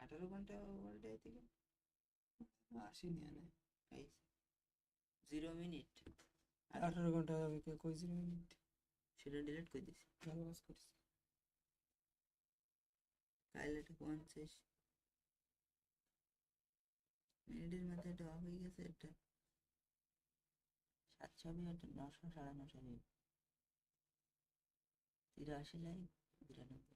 আঠারো ঘণ্টা ওয়ার্ল্ডে থেকে আসিনি আনে জিরো মিনিট আঠারো ঘণ্টা কই জিরো মিনিট সেটা ডিলিট করে দিছি ভালো কাজ এটা পঞ্চাশ মিনিটের মধ্যে এটা অফ হয়ে গেছে এটা সাতশো এটা নশো সাড়ে নশো হবে তিরাশি লাইক বিরানব্বই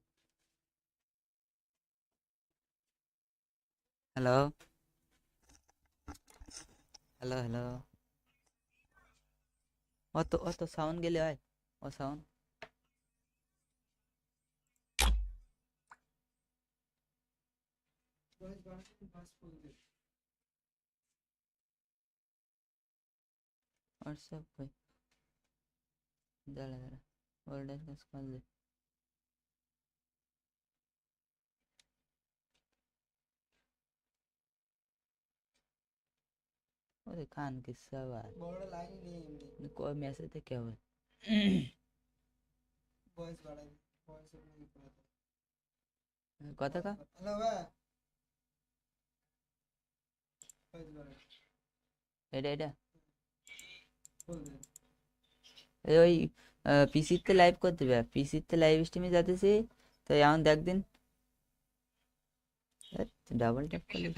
हेलो हेलो हेलो ओ तो ओ तो सावन गेले आए? ओ साउंड और सब कोई जरा जरा गोल्डन का स्कॉल दे কিসা আবার বড় লাইন নেই এমনি কয় মেসেজ থেকে হবে ভয়েস বাড়াই ভয়েস এমনি করে দাও কথা কা হ্যালো ভাই ভয়েস বাড়াই এটা এটা বল দে এই ওই পিসিতে লাইভ করতে হবে পিসিতে লাইভ স্ট্রিমে যাতেছি তো এমন দেখদিন ডাবল ট্যাপ করলে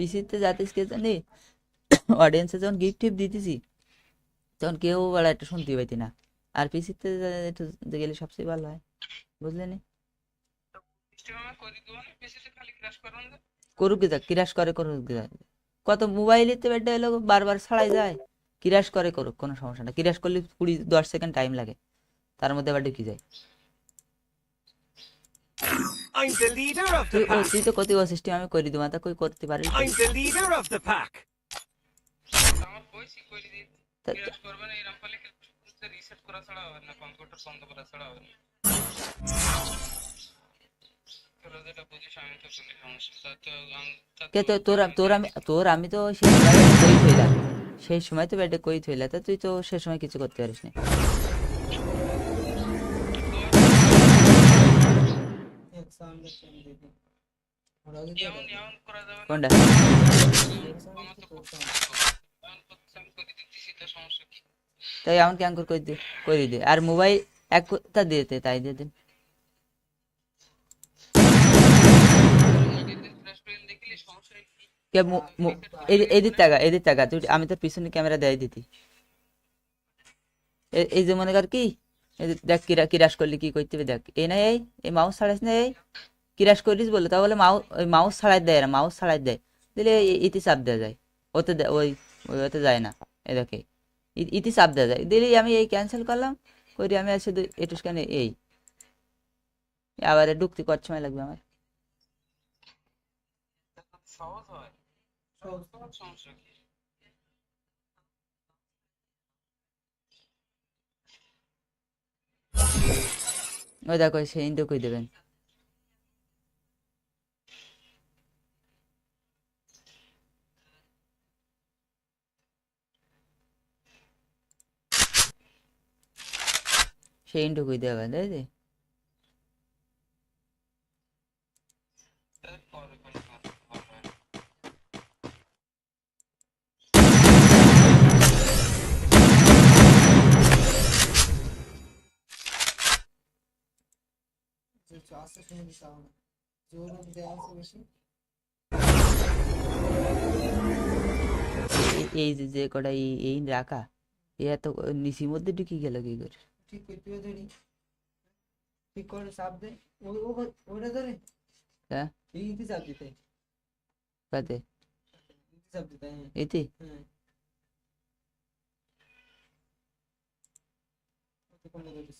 পিসিতে যাতিস কে জানি? অডিয়েন্সে যখন গিফট টিপ দিতেছি, তখন কেউ বড় একটা শুনতে পাইতি না। আর পিসিতে গেলে সবচেয়ে ভালো হয়। বুঝলে নি? করুক যাক কিরাস করে, করুক কত মোবাইলেতে বেডটা এলো, বারবার ছাড়াই যায়। কিরাস করে, করুক, কোনো সমস্যা না। কিরাস করলে কুড়ি, দশ সেকেন্ড টাইম লাগে। তার মধ্যে আবার ঢুকে যায় I'm the leader of তুই the ও pack. তুই তো কত সিস্টেম আমি করে দিব তা কই করতে পারিস I'm the leader of the pack. আমার কইছি কইলি দিই তা- করবে না এরকম করলে রিসেট করা ছাড়া হবে না কম্পিউটার বন্ধ করা ছাড়া হবে না। তোরা যেটা বুঝিস আমি তো বলি সমস্যা। তা তো আম- তা কে তো তো- তোর তোর আমি তোর আমি তো সেই সময় তো বেডে কই থইলা। তা তুই তো সে সময় কিছু করতে পারিস না। করা করে তাই এমন কি আঙ্কুর কই দে কই দে। আর মোবাইল এক তা দিতে তাই দিয়ে এদিক টাকা এদিক টাকা আমি তোর পিছনে ক্যামেরা দেয় দিতি। এই যে মনে কর কি? দেখ কিরা কিরাস করলি কি করতে হবে দেখ। এই না এই মাউস ছাড়াইস না এই। কিরাস করিস বলে তাহলে মাউস ওই মাউস ছাড়াই দেয় না মাউস ছাড়াই দেয়। দিলে ইতি চাপ দেওয়া যায়। ওতে ওই ওতে যায় না। এ দেখে ইতি চাপ দেওয়া যায়। দিলে আমি এই ক্যান্সেল করলাম, করি আমি আর শুধু এটু স্ক্যানে এই। আবার ঢুকতে কত সময় লাগবে আমার? সহজ হয়। সমস্যা কি? ওই দেখো সেই ইন্দু কই দেবেন? সেই ইন্দু কই দেবেন তাই আস্তে শুনে সাউন্ড জোর দেওয়া আছে বেশি এই- এই যে যে কটা এই এই রাখা এ এত নিচির মধ্যে ঢুকি গেল কি করে ঠিক করতে হবে ধরি ঠিক করে চাপ দে ও ও ওটা ধরে হ্যাঁ এই ইতি চাপ দিতে কাতে ইতি চাপ দিতে হ্যাঁ এতে হ্যাঁ ওতে কোনটা ধরিস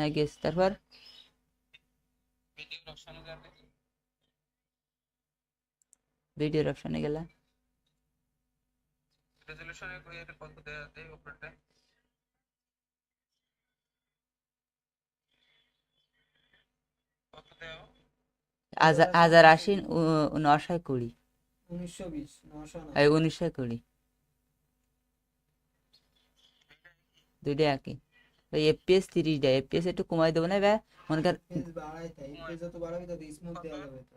হ্যাঁ গেছ তারপর ভিডিও অপশনে যাবে ভিডিওর অপশনে গেলা রেজলিউশনে কই এটা কত দেয়া উপরটা কত দেও হাজার হাজার আশি উ- নশো কুড়ি উনিশশো বিশ নশো এই উনিশশো কুড়ি। দুইটা একই। এফপিএস তিরিশ দেয়। এফপিএস একটু কমাই দেবো না মনে।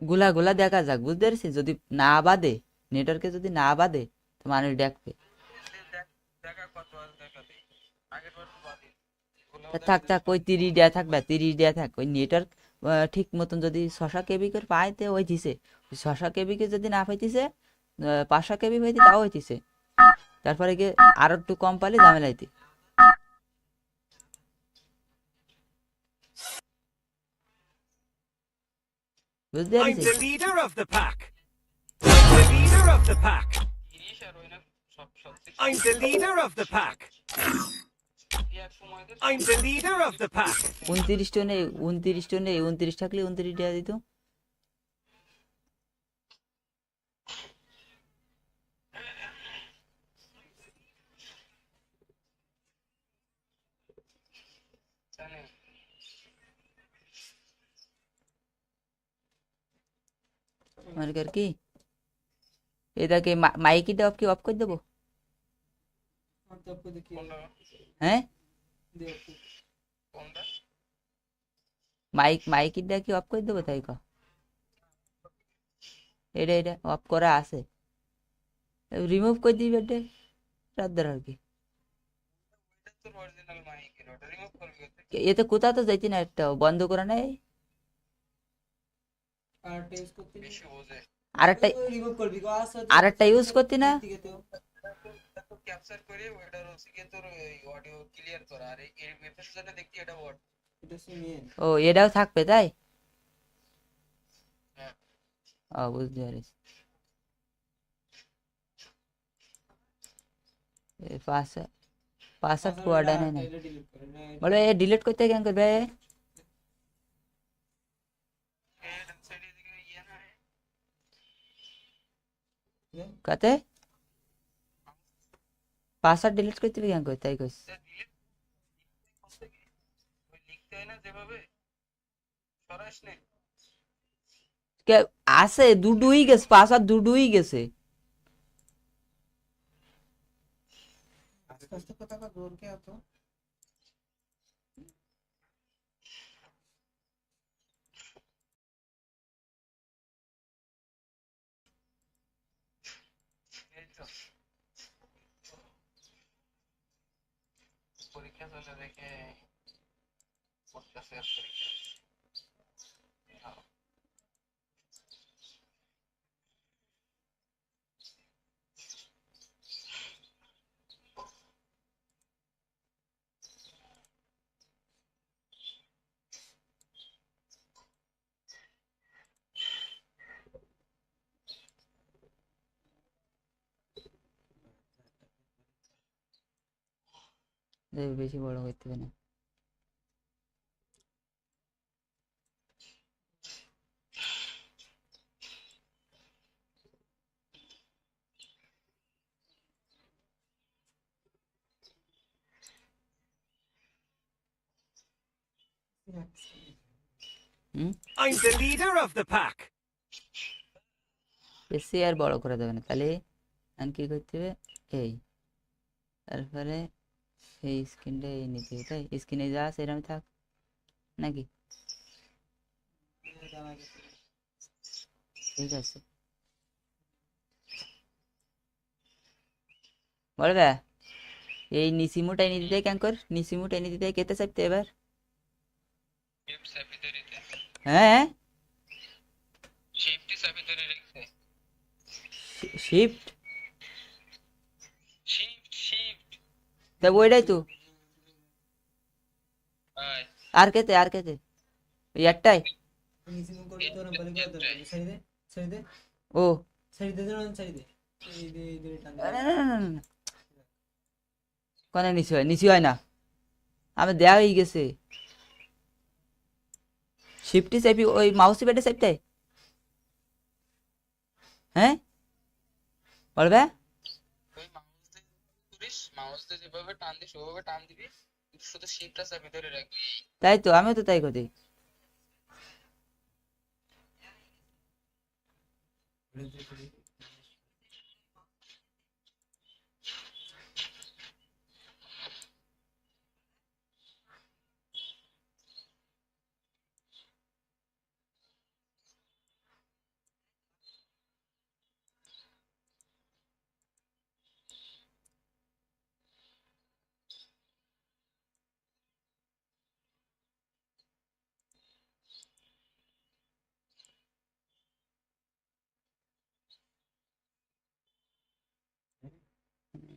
গুলা গুলা দেখা যাক, বুঝতে পারছিস? যদি না বাদে নেটওয়ার্কে যদি না বাদে, তো মানুষ দেখবে। থাক থাক, ওই তিরিশ দেয়া থাকবে তিরিশ দেয়া থাক। ওই নেটওয়ার্ক ঠিক মতন যদি ছশো কেবি করে পাইতে ওই দিছে। ওই ছশো কেবি কে যদি না পাইতেছে পাঁচশো কেবি হইতে তাও হইতিছে। তারপরে গিয়ে আরও একটু কম পালে ঝামেলা হইতে। I'm পারছিস the leader of the pack. I'm the leader of the pack. 30 আর ওই না সব সব I'm the leader of the pack. এক সময় দে I'm the leader of the pack. উনত্রিশ টনে উনত্রিশ টনে উনত্রিশ থাকলে উনত্রিশ দেওয়া দিত মনে কর কি এটাকে মাইকিটা অফ কি অফ করে দেবো হ্যাঁ মাইক মাইকিটা কি অফ করে দেবো তাই ক এটা এটা অফ করা আছে রিমুভ করে দিবি এটা রাত আর কি এতে কোথাও তো যাইতি না একটা বন্ধ করা নাই আরেকটা রিমুভ করবি গো আসো আরেকটা ইউজ করতি না দিকে তো দেখো ক্যাপচার করে ওটার হচ্ছে গিয়ে তোর অডিও ক্লিয়ার করা আর এই এফএস যেটা দেখতি এটা ওয়ার্ড এটা সিমিয়েন ও এটাও থাকবে তাই হ্যাঁ। ও বুঝতে পারিস পাসওয়ার্ড পাসওয়ার্ড কোয়াডা নেই না এটা ডিলিট করে না বলে এ ডিলিট কাতে পাসওয়ার্ড ডিলিট করতে হবে কেন করতে তাই কইস ডিলিট ওই লিখতে হয় না যেভাবে সরাস নে কে আছে দুডুই গেছে পাসওয়ার্ড দুডুই গেছে আস্তে আস্তে কথা কর জোর কে আতো Por que eu já vi que... é ficar as দেখ, বেশি বড় করতে হবে না। I'm the leader of the pack. বেশি আর বড় করে দেবে না। তাহলে কি করতে হবে? এই। তারপরে সেই স্ক্রিনটা এই নিতে তাই স্ক্রিনে যা আছে এরকম থাক নাকি ঠিক আছে বলবে এই নিসিমুট এনে দিতে ক্যাঙ্কর নিসিমুট এনে দিতে কেতে চাইতে এবার হ্যাঁ শিফট তা ওইটাই তো আয় আর কেতে আর কেতে ওই একটাই নিচে মুখ করে তোর বলি করে দে ছেড়ে দে ছেড়ে দে ও ছেড়ে দে জন ছেড়ে দে এই দে এই দে টান না, না, না, না, না, না। কোনে নিচু হয় নিচু হয় না আমি দেয়া হয়ে গেছে শিফটি চাইপি ওই মাউসি পেটে চাইপটাই হ্যাঁ বলবে মাউস দিয়ে যেভাবে টান দিস ওভাবে টান দিবি শুধু শিফটটা চাপি ধরে রাখবি। তাই তো আমিও তো তাই করি। Thank বলো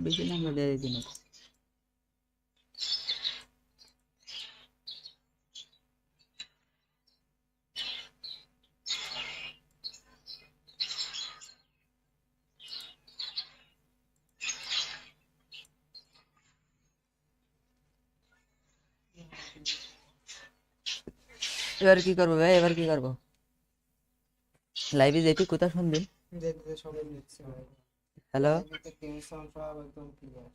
বেশি লম্বা দেয় দিন এবার কি করব ভাই? এবার কি করব? লাইভে যেতে কোথা শুনবেন। সবাই হ্যালো দেখতে টেনশন সব একদম ক্লিয়ার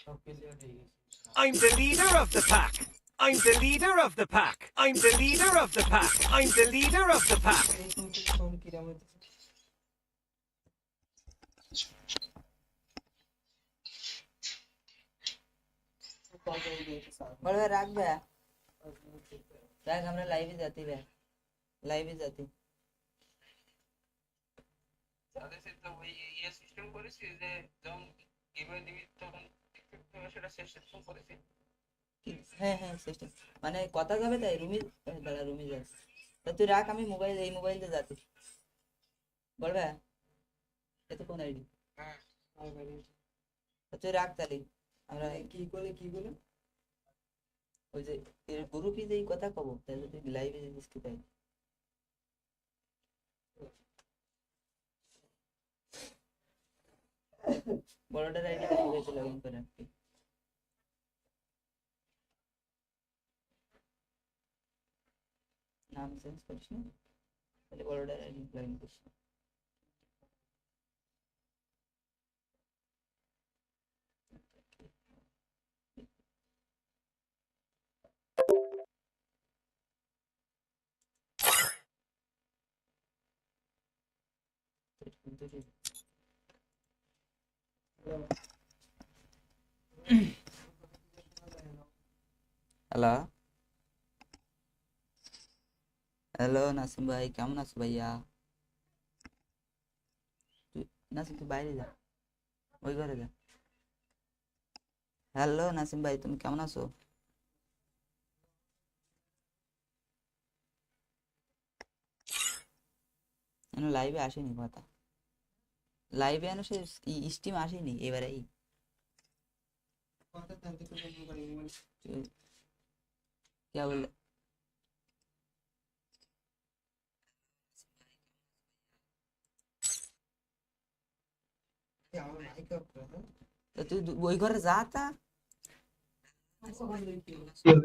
সব ক্লিয়ার হয়ে গেছে I'm the leader of the pack. I'm the leader of the pack. I'm the leader of the pack. I'm the leader of the pack. এই শুনতে ফোন কিরম হইতেছে বলবে রাখবে রাখ আমরা লাইভে যাতে ভাই লাইভে যাতে তাদের তো ওই ইয়ে সিস্টেম করেছিস যে যখন গিভওয়ে দিবি তখন সেটা শেষ সিস্টেম করেছিস কি- হ্যাঁ হ্যাঁ সিস্টেম মানে কথা যাবে তাই রুমি দাঁড়া রুমি যাস তা তুই রাখ আমি মোবাইল এই মোবাইল দিয়ে যাচ্ছি। বলবে? এত কোন আইডি। হ্যাঁ। তুই রাখ তাহলে। আমরা কি করে কি বলে? ওই যে গ্রুপে যে এই কথা কব তাহলে তুই লাইভে জিনিস কি তাই বড়টার আইডি হয়েছে লগ ইন করে রাখবি নাম চেঞ্জ করিস না তাহলে বড়টার আইডি লগ ইন করিস না। কিন্তু ঠিক Hello hello Nasim ভাই কেমন আছো ভাইয়া? নাসিম তুই বাইরে যা, ওই ঘরে যা। হ্যালো নাসিম ভাই তুমি কেমন আছো? লাইভে আসেনি কথা। লাইভে এনে সে স্টিম আসেনি এবারেই কথা জানতে তো ফোন করি মোবাইল क्या बोले আমার মাইক অফ করে तो तू दू- ওই ঘরে যা তা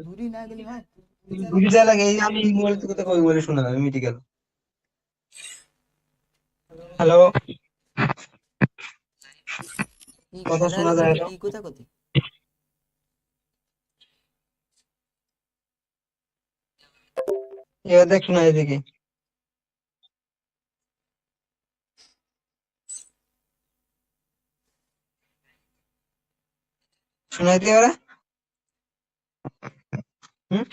দূরি না গেলি হয় বুঝতে লাগে এই আমি এই মোবাইল থেকে কথা কই বলে শোনা আমি মিটে গেল হ্যালো কি কথা শোনা যায় না। কথা কতি এবার দেখ শোনা এদিকে। শোনাইতে এবারে? হুম?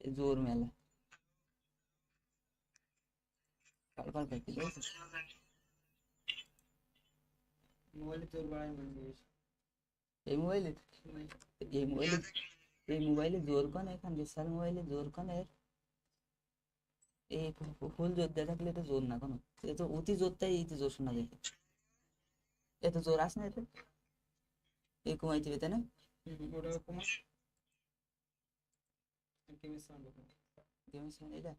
জোর মেলা। কাল কাল করতে মোবাইলে তোর বাড়াই মানে এই মোবাইলে? এই মোবাইলে এই মোবাইলে জোর কন এখন বিশাল মোবাইলে জোর কন। এর এই ফুল জোর দিয়ে থাকলে তো জোর না কোনো। এ তো অতি জোরটাই এই তো জোর শোনা যায়। এত জোর আস না এতে। এই কমাইতে পেতে না? ওটা কমা। গেমের সাউন্ড গেমের সামনে এটা?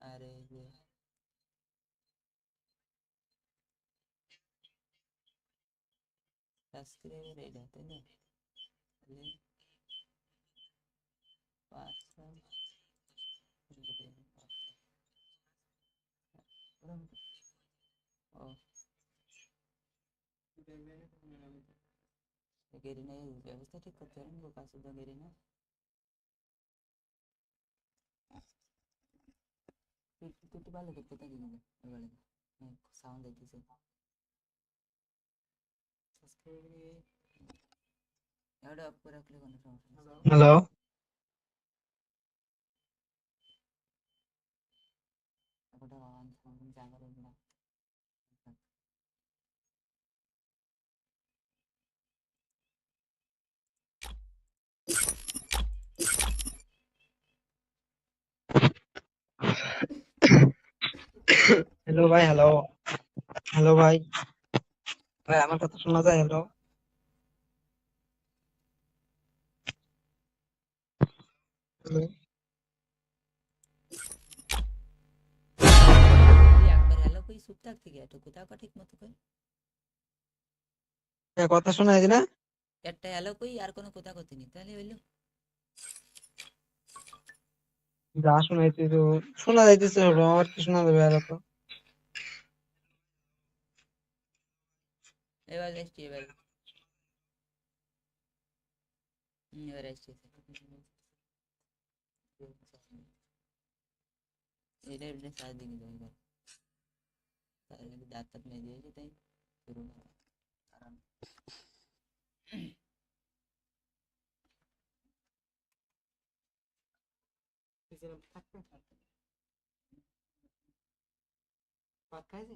अरे ये सब्सक्राइबर ले लेते ना ले गिरी नाही व्यवस्था ठीक करते ना कासुद्धा गिरी ना ভালো করতে থাকি না এবারে সাউন্ড দিতেছে এটা অফ করে রাখলে কোনো সমস্যা নেই হ্যালো ওটা অন সাউন্ড জায়গা রইল না হ্যালো ভাই হ্যালো হ্যালো ভাই. ভাই আমার কথা শোনা যায়? হ্যালো হ্যালো এই একবার হ্যালো কই চুপ থাকতে গিয়ে একটু কোথাও ঠিক মতো কই। হ্যাঁ, কথা শোনা যায় না? একটা হ্যালো কই আর কোনো কথা করতে নি তাহলে হইল। যা শোনাইতে তো শোনা যাইতেছে আমার কি শোনা যাবে আর তো এবার আসছি এবার হুম, এবার আসছি এটা এমনি সারা দিকে যাই এবার তাহলে দাঁত টাত মেজে দিয়েছে তাই শুরু না আরাম পাক খাইছে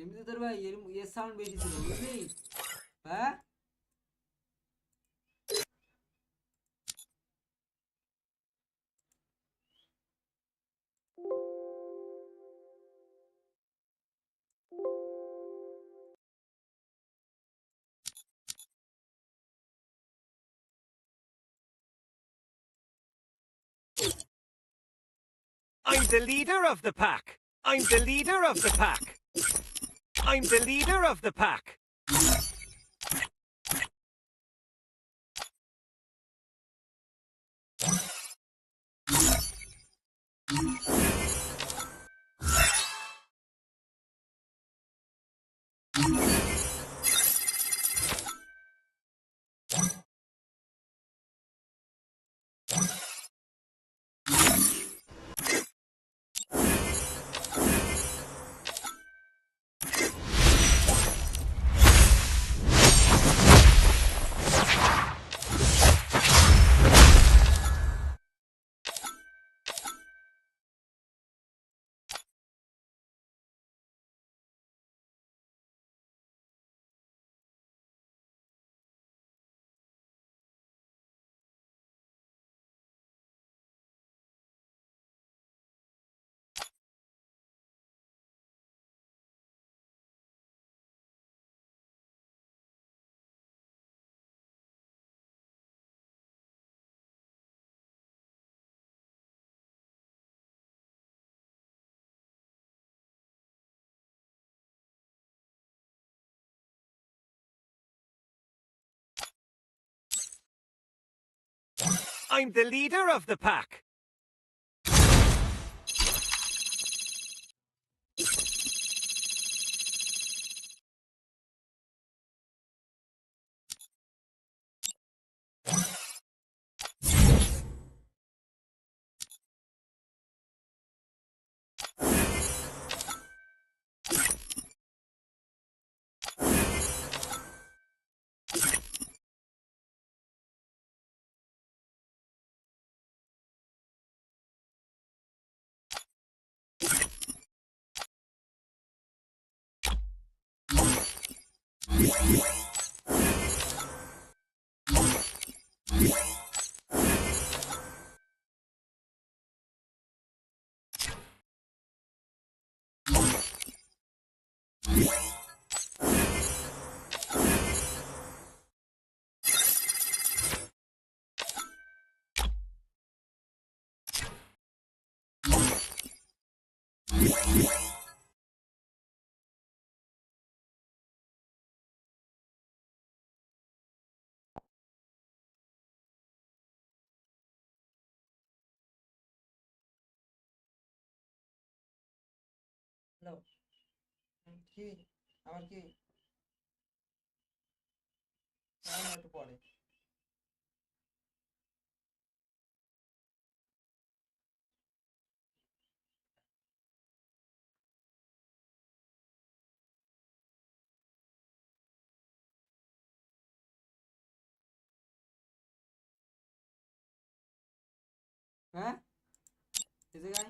ఎనిమిది I'm the leader of the pack. I'm the leader of the pack. I'm the leader of the pack. I'm the leader of the pack. Yeah. Hello কি আমার কি না, না, একটু পরে হ্যাঁ এ জায়গায়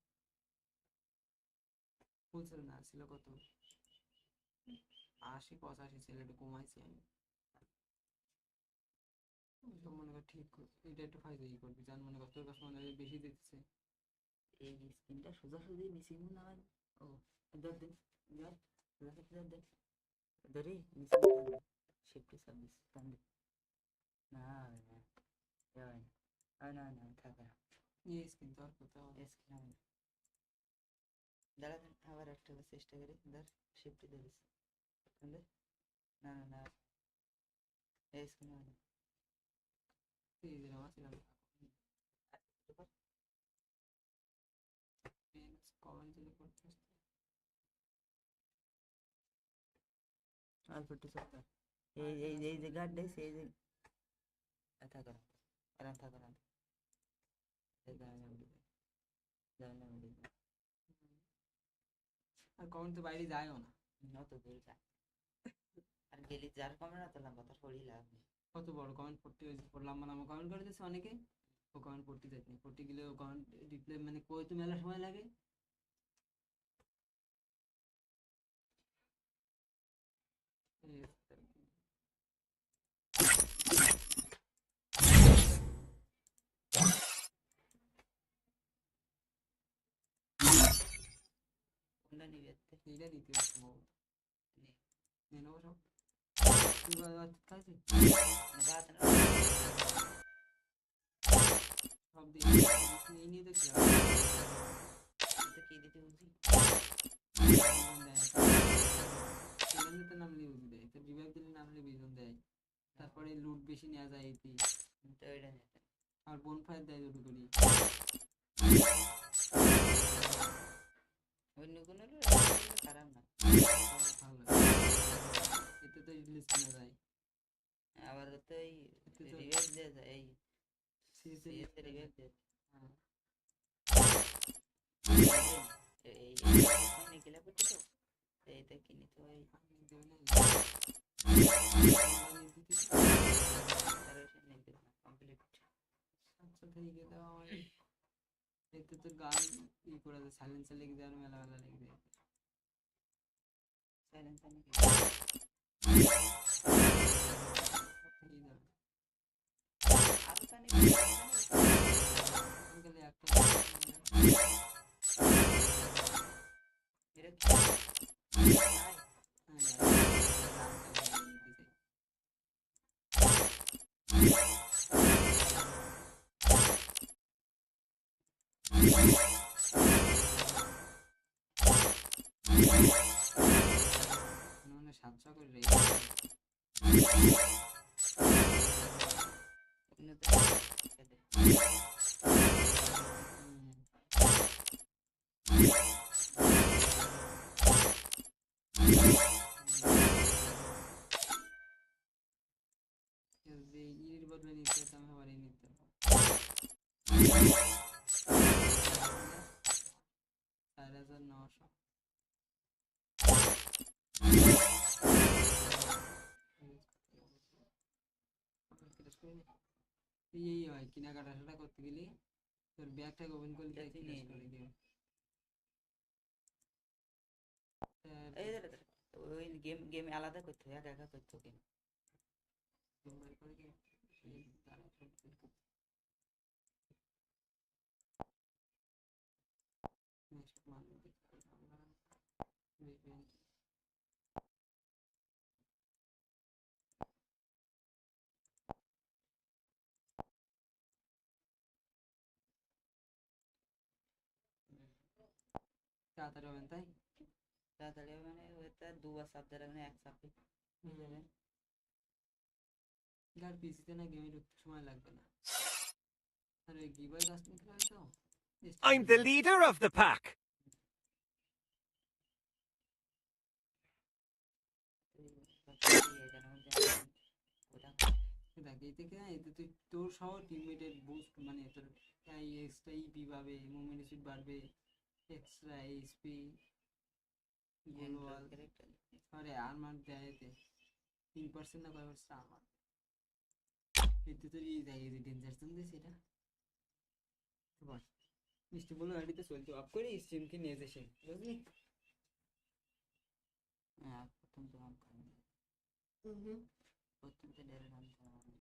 না হ্যাঁ না ছিল কত? আশি পঁচাশি ছিল একটু কমাইছি আমি। মনে কর ঠিক এটা একটু ফায়দা ই করবি যার মনে কর তোর কাছে মনে হয় বেশি দিতেছে। এই স্ক্রিনটা সোজাসুজি হয়। ও ধর দে ধর সোজাসুজি ধর দে ধরি নিচে শিফট সার্ভিস টান দে না না। না না না থাকে এই স্ক্রিন তো আর কোথাও স্ক্রিন হবে না দাঁড়া দাঁড়া, আবার একটা চেষ্টা করি ধর শিফট টান দে না না না এই স্ক্রিন না এই যে একটু চাপ এই এই এই যে গার্ড দিয়েছে এই যে আরাম থাকো আরাম আর কমেন্ট তো বাইরে যায়ও না। তো দূর যায় আর গেলি যার কমেন্ট না তো লম্বা তার পড়ি লাভ নেই। কত বড় কমেন্ট পড়তে হয়েছে? পড়লাম মানে আমার কমেন্ট করে দিয়েছে অনেকে। ও কমেন্ট পড়তে যায়নি পড়তে গেলে ও কমেন্ট রিপ্লাই মানে কই তো মেলা সময় লাগে হচ্ছে আর কি। নে। নিয়ে নেব সব তুই বা- বা খাইছিস? না বাদ না সব দিয়ে এই নিয়ে দেখছি তো কি দিতে বুঝি সেখানে নামলে বুঝি দেয় তো রিভাইভ দিলে নামলে বিজন দেয় তারপরে লুট বেশি নেওয়া যায় এটি আর বোন ফায়ার দেয় দুটো করি অন্য কোনো খারাপ না। এতে তো কেনা যায় আবার তো এই রিভাইভ দেওয়া যায় এই সিএসএ সিএসএ রিভাইভ দেয় এই তো। এইটা কিনি তো এই। কমপ্লিট আচ্ছা দাও देखते तो गान ये पूरा साइलेंसर लेके जा रहा हूँ वाला लेके दे साइलेंसर लेके मेरा क्या There is a no shop. এই হয় কেনাকাটা সেটা করতে গেলে তোর ব্যাগটাকে ওপেন করলে যাচ্ছি করে দিও ওই গেম গেম আলাদা করতে হবে একা একা করতে হবে তাড়াতাড়ি হবেন তাই তাড়াতাড়ি হবে মানে ওইটা দুবার চাপ দেওয়ার মানে এক চাপে হয়ে যাবে আর পিসিতে না গেমে ঢুকতে সময় লাগবে না আর ওই গিবার কাস্টম খেলা তো I'm the leader of the pack. দেখ এই থেকে না এতে তুই তোর সহ টিমমেটের বুস্ট মানে তোর এই এক্সট্রা ইপি পাবে মুভমেন্ট স্পিড বাড়বে এক্সট্রা এইচপি গ্লোবাল আরে আর্মার দেয় এতে তিন পার্সেন্ট না কয় পার্সেন্ট আর্মার এতে তোর ই দেয় যে ডেঞ্জার জোন দিয়েছে এটা বস মিষ্টি বলো গাড়িতে চলছে অফ করে স্ট্রিমকে নিয়ে যেছে বুঝলি হ্যাঁ প্রথম তো প্রথম তো ডেরে নাম